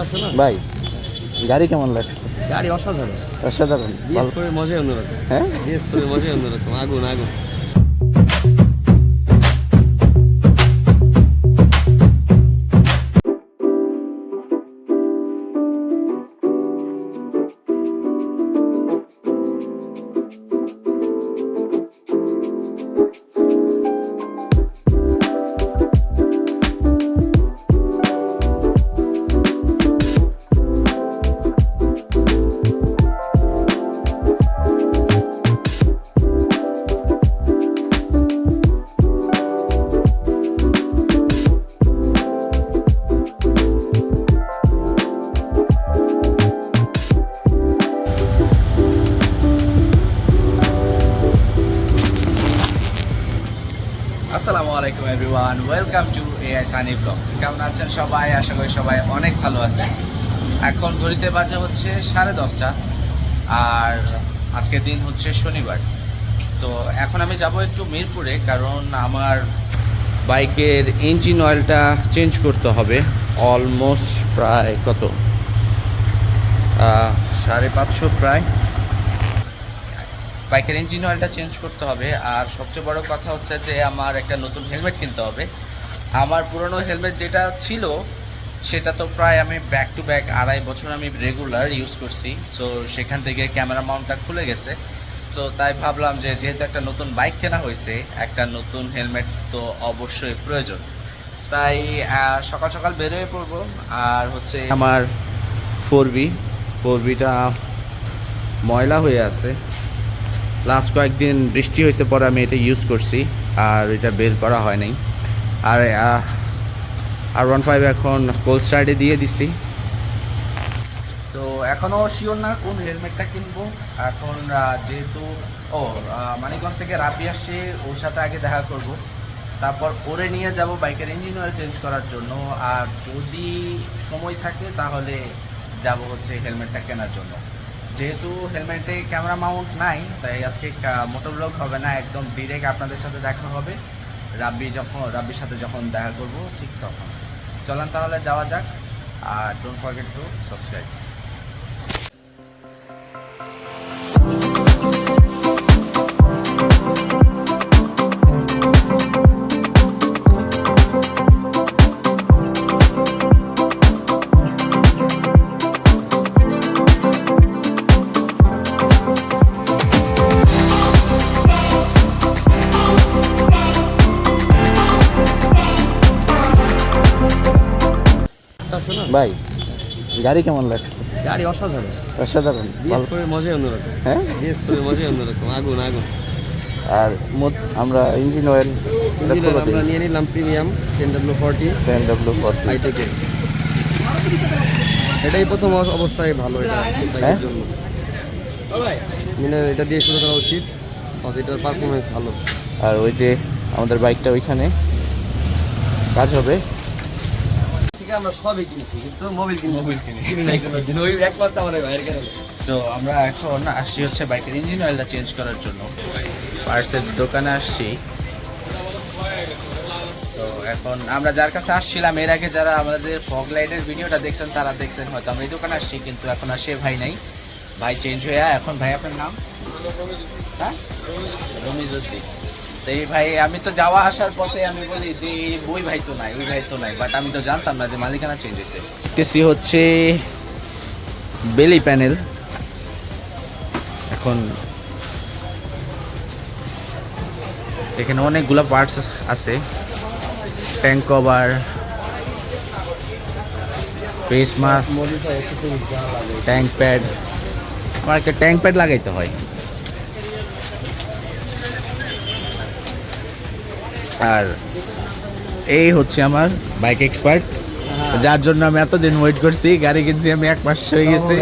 আছে না? ভাই গাড়ি কেমন লাগছে? গাড়ি অসাধারণ। অসাধারণ বিএস করে মজাই অন্যরকম। হ্যাঁ? বিএস করে মজাই অন্যরকম আগুন আগুন। আসসালামু আলাইকুম everyone, welcome to AI Sunny blogs কেমন আছেন সবাই? আশা করি সবাই অনেক ভালো আছে এখন ঘড়িতে বাজে হচ্ছে সাড়ে দশটা, আর আজকের দিন হচ্ছে শনিবার। তো এখন আমি যাব একটু মিরপুরে, কারণ আমার বাইকের ইঞ্জিন অয়েলটা চেঞ্জ করতে হবে। অলমোস্ট প্রায় কত? সাড়ে পাঁচশো প্রায়। বাইকের ইঞ্জিন অয়েলটা চেঞ্জ করতে হবে। আর সবচেয়ে বড় কথা হচ্ছে যে, আমার একটা নতুন হেলমেট কিনতে হবে। আমার পুরনো হেলমেট যেটা ছিল, সেটা তো প্রায় আমি ব্যাক টু ব্যাক আড়াই বছর আমি রেগুলার ইউজ করছি। সো সেখান থেকে ক্যামেরা মাউন্টটা খুলে গেছে। তো তাই ভাবলাম যে, যেহেতু একটা নতুন বাইক কেনা হয়েছে, একটা নতুন হেলমেট তো অবশ্যই প্রয়োজন। তাই সকাল সকাল বেরোয় পড়ব। আর হচ্ছে আমার ফোর বি ফোর বিটা ময়লা হয়ে আছে। লাস্ট কয়েকদিন বৃষ্টি হয়েছে, পরে আমি এটা ইউজ করছি, আর এটা বের করা হয় নাই। আর আর ওয়ান ফাইভ এখন কোল্ড স্টার্টে দিয়ে দিছি। সো এখনও শিওর না কোন হেলমেটটা কিনবো। এখন যেহেতু, ও মানিকগঞ্জ থেকে রাবি আসছে, ওর সাথে আগে দেখা করব। তারপর ওরে নিয়ে যাব বাইকের ইঞ্জিন অয়েল চেঞ্জ করার জন্য। আর যদি সময় থাকে, তাহলে যাব হচ্ছে হেলমেটটা কেনার জন্য। যেহেতু হেলমেটে ক্যামেরা মাউন্ট নাই, তাই আজকে মোটর ব্লগ হবে না, একদম ডিরেক্ট আপনাদের সাথে দেখা হবে। রাব্বি যখন রাব্বির সাথে যখন দেখা করব, ঠিক তখন। চলেন তাহলে যাওয়া যাক, আর ডোন্ট ফরগেট টু সাবস্ক্রাইব ভাই গাড়ি কেমন লাগছে? গাড়ি অসাধারণ। অসাধারণ বিএস করে মজাই অন্যরকম। হ্যাঁ? বিএস করে মজাই অন্যরকম। আগুন আগুন। আর মোট- আমরা ইঞ্জিন অয়েল ইঞ্জিন অয়েল আমরা নিয়ে নিলাম premium ten W forty ten W forty হাইটেকের এটাই প্রথম অবস্থায় ভালো এটা হ্যাঁ? বাইকের জন্য। মানে এটা দিয়ে শুরু করা উচিত। এটার পারফরমেন্স ভালো। আর ওই যে আমাদের বাইকটা ওইখানে। কাজ হবে। আমরা সবই কিনছি কিন্তু মোবাইল কিনি। মোবাইল কিনি। কিনি নাই কোনো দিন ওই একমাত্র আমার ভাইয়ের কারণে। সো আমরা এখন আসছি হচ্ছে বাইকের ইঞ্জিন অয়েলটা চেঞ্জ করার জন্য। পার্সের দোকানে আসছি। তো এখন আমরা যার কাছে আসছিলাম এর আগে যারা আমাদের ফগ লাইটের ভিডিওটা দেখছেন তারা দেখছেন হয়তো আমরা এই দোকানে আসছি কিন্তু এখন আর সে ভাই নাই। ভাই চেঞ্জ হয়ে এখন ভাই আপনার নাম? হ্যাঁ? রমিজুদ্দি তো এই ভাই, আমি তো যাওয়া আসার পথে আমি বলি যে, এই ওই ভাই তো নাই, ওই ভাই তো নাই বাট আমি তো জানতাম না যে মালিকানা চেঞ্জ হয়েছে। দেখতেছি হচ্ছে বেলি প্যানেল। এখন এখানে অনেকগুলো পার্টস আছে। Tank cover face mask tank pad আমার একটা ট্যাঙ্ক প্যাড লাগাইতে হয়। আর এই হচ্ছে আমার বাইক এক্সপার্ট যার জন্য আমি এতদিন ওয়েট করছি গাড়ি কিনছি আমি এক মাস হয়ে গেছে।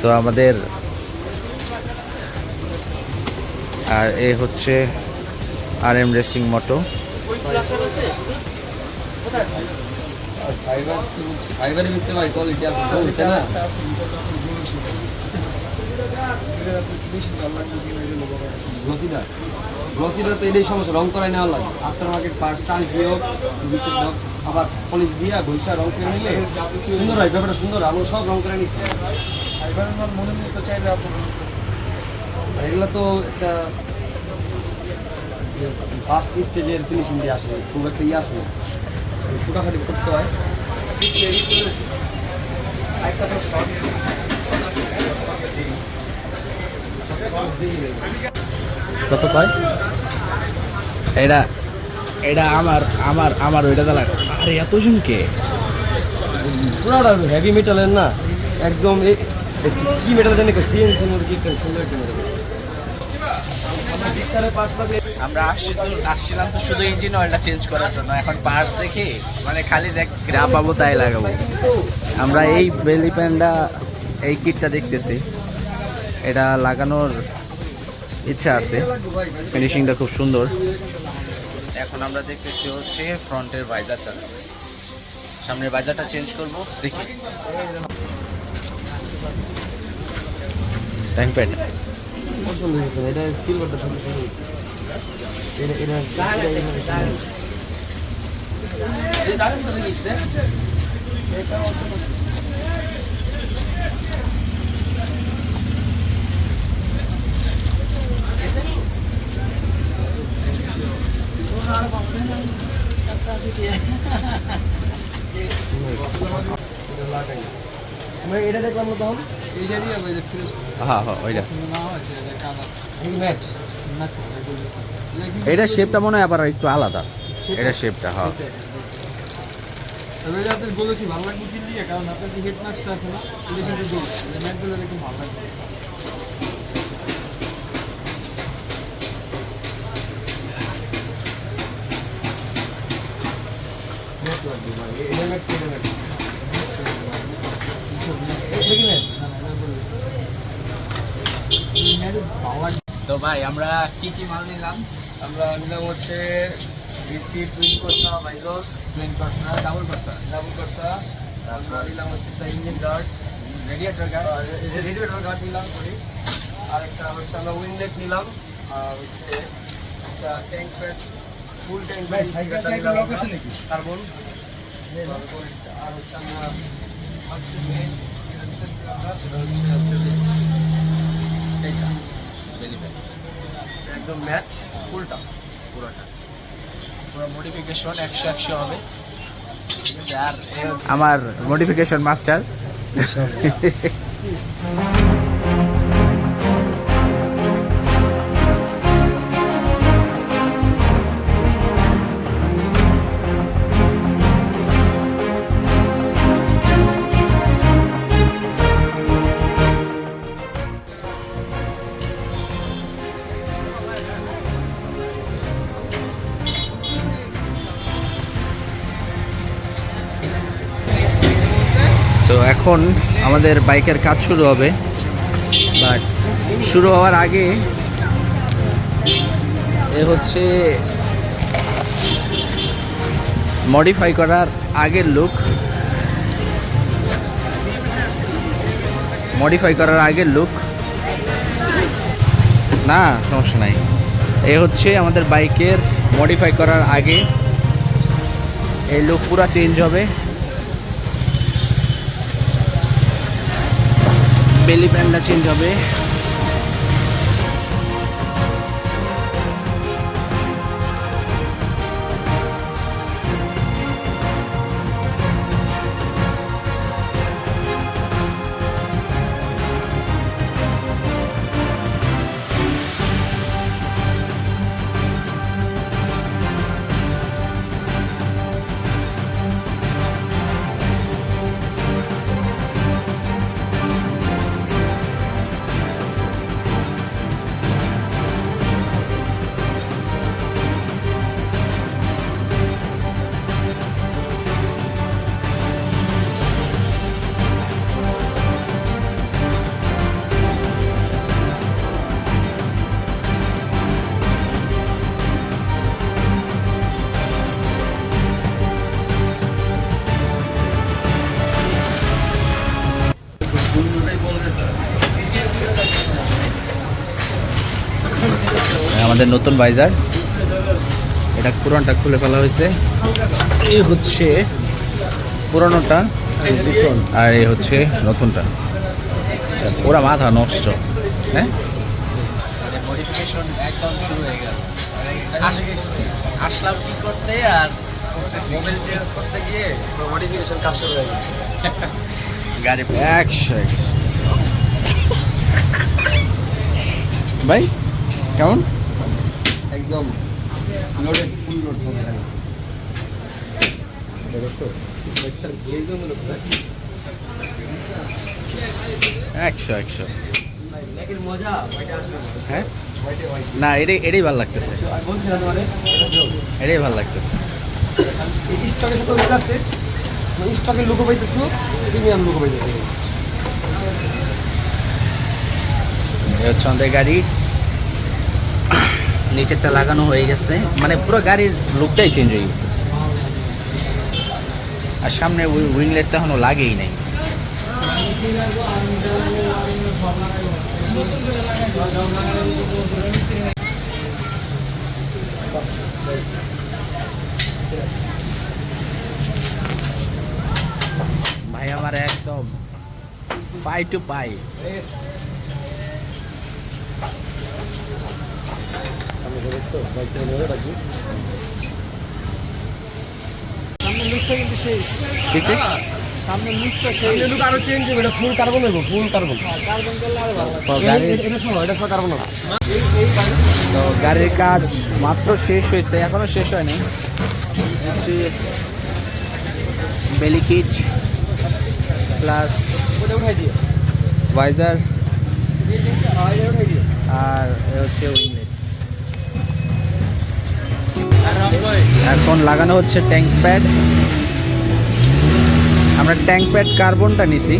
তো আমাদের আর এ হচ্ছে R M racing moto fibre ফাইবারের ভিতরে ভাই কোয়ালিটি আর না? না গ্লসিটা তো এটাই সমস্যা রং করাই নেওয়া লাগে। আফটার মার্কেট পার্স টান দিয়েও আবার পলিশ দিয়া ঘষা রং করে নিলে সুন্দর হয় ব্যাপারটা সুন্দর। আমরা সব রং করে নিচ্ছি। মনে মতো চাইলে এগুলো তো একটা ফার্স্ট স্টেজের ফিনিশিং দিয়ে আসে খুব একটা ইয়ে আসে না। ফুটাফাটি করতে হয়। একটা তো শর্ট কত এটা এটা আমার আমার আমার ওইটা দালা আরে পুরোটা হেভি মেটালের না? একদম কি মেটাল কি সুন্দর আমরা আসছিলাম তো শুধু ইঞ্জিন অয়েলটা চেঞ্জ করার জন্য। এখন পার্ট দেখে মানে খালি দেখ যা পাবো তাই লাগাবো। আমরা এই বেলি প্যান্ডা এই কিটটা দেখতেছি। এটা লাগানোর ইচ্ছা আছে। ফিনিশিংটা খুব সুন্দর। এখন আমরা দেখতেছি হচ্ছে ফ্রন্টের ভাইজারটা সামনের ভাইজারটা চেঞ্জ করব, দেখি। ট্যাঙ্ক প্যাড এটা সিলভারটা এটা এটা এইটারই যে ফ্রেশ হ্যাঁ হ্যাঁ ওইটা। এই ম্যাট। এটা শেপটা মনে হয় আবার একটু আলাদা। এটা শেপটা হ্যাঁ। তবে আপনি বলেছি ভালো লাগবে কি নিয়ে কারণ আপনার যে হেড মাস্কটা আছে না এটা কিন্তু দোষ এটা ম্যাট দিলে একটু ভালো লাগবে ম্যাট লাগবে ভাই এটা ম্যাট এটা ম্যাট এটা কি ম্যাট না না এটা বলেছি ম্যাট ভালো লাগবে তো ভাই আমরা কি কি মাল নিলাম? আমরা নিলাম হচ্ছে ডিসি টুইন করসা মাইজোর টুইন করসা ডাবল করসা? ডাবল করসা। তারপর নিলাম হচ্ছে একটা engine guard radiator guard radiator guard নিলাম করি। আর একটা হচ্ছে আমরা উইন্ডেট নিলাম। আর হচ্ছে একটা tank pad full tank pad carbon আর হচ্ছে আমরা সেটা হচ্ছে হচ্ছে প্যাড একদম ম্যাচ ফুলটা পুরোটা। পুরো মডিফিকেশন একশো একশো হবে। আর আমার মডিফিকেশন মাস্টার এখন আমাদের বাইকের কাজ শুরু হবে। বাট শুরু হওয়ার আগে এ হচ্ছে মডিফাই করার আগের লুক মডিফাই করার আগের লুক না, সমস্যা নাই। এ হচ্ছে আমাদের বাইকের মডিফাই করার আগে। এই লুক পুরা চেঞ্জ হবে। বেলি প্যান্টটা চেঞ্জ হবে। আমাদের নতুন বাইজার এটা পুরানটা খুলে ফেলা হয়েছে। এই হচ্ছে পুরানোটা আর এই হচ্ছে নতুনটা। পুরা মাথা নষ্ট। হ্যাঁ? একদম শুরু হয়ে গেল। আসলাম কি করতে আর মোবাইল চেঞ্জ করতে গিয়ে মডিফিকেশন কাজ শুরু হয়ে গেছে। গাড়ি একশো একশো। ভাই কেমন? একদম লোডেড ফুল লোড মনে হয় একশো একশো। মজা না। হ্যাঁ? না এটাই এটাই ভালো লাগতেছে। এটাই ভালো লাগতেছে। স্টকের সাথে আছে। স্টকের লোকও পাইতেছো প্রিমিয়াম লোকও পাইতেছো। হচ্ছে আমাদের গাড়ি। নিচেরটা লাগানো হয়ে গেছে। মানে পুরো গাড়ির লুকটাই চেঞ্জ হয়ে গেছে। আর সামনে ওই উইংলেটটা এখনও লাগেই নাই। ভাই, আমার একদম পাই টু পাই। গাড়ির কাজ মাত্র শেষ হয়েছে এখনও শেষ হয়নি বেলিকিট প্লাস ভাইজার হ্যাঁ আর হচ্ছে এখন লাগানো হচ্ছে ট্যাঙ্ক প্যাড। আমরা ট্যাঙ্ক প্যাড কার্বনটা নিছি।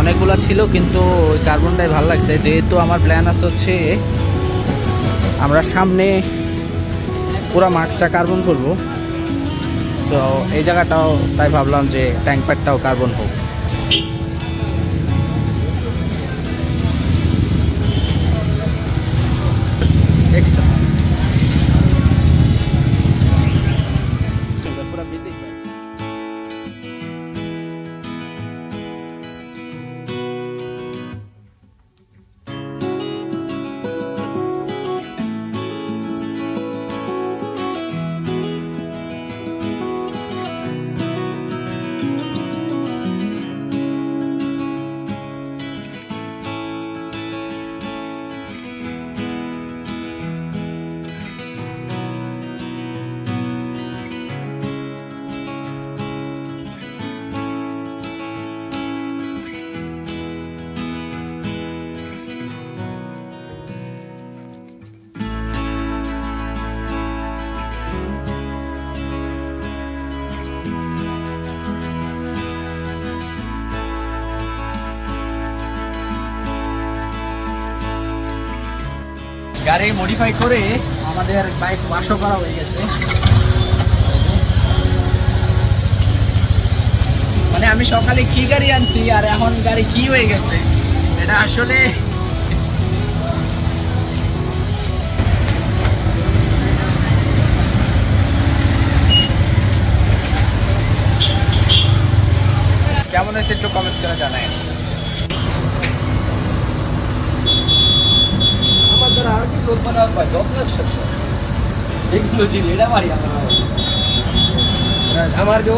অনেকগুলো ছিল, কিন্তু ওই কার্বনটাই ভালো লাগছে। যেহেতু আমার প্ল্যান আছে হচ্ছে, আমরা সামনে পুরা মার্কসটা কার্বন করব সো এই জায়গাটাও তাই ভাবলাম যে ট্যাঙ্ক প্যাডটাও কার্বন হোক। extra. গাড়ি মডিফাই করে আমাদের বাইক ওয়াশও করা হয়ে গেছে। মানে আমি সকালে কি গাড়ি আনছি আর এখন গাড়ি কি হয়ে গেছে, এটা আসলে কেমন হয়েছে একটু কমেন্টস করে জানাই। আমার দ্বারা আর কিছু উৎপাদন হয় যত একশো এগুলো চিনি এটা মারি আমার আমার কেউ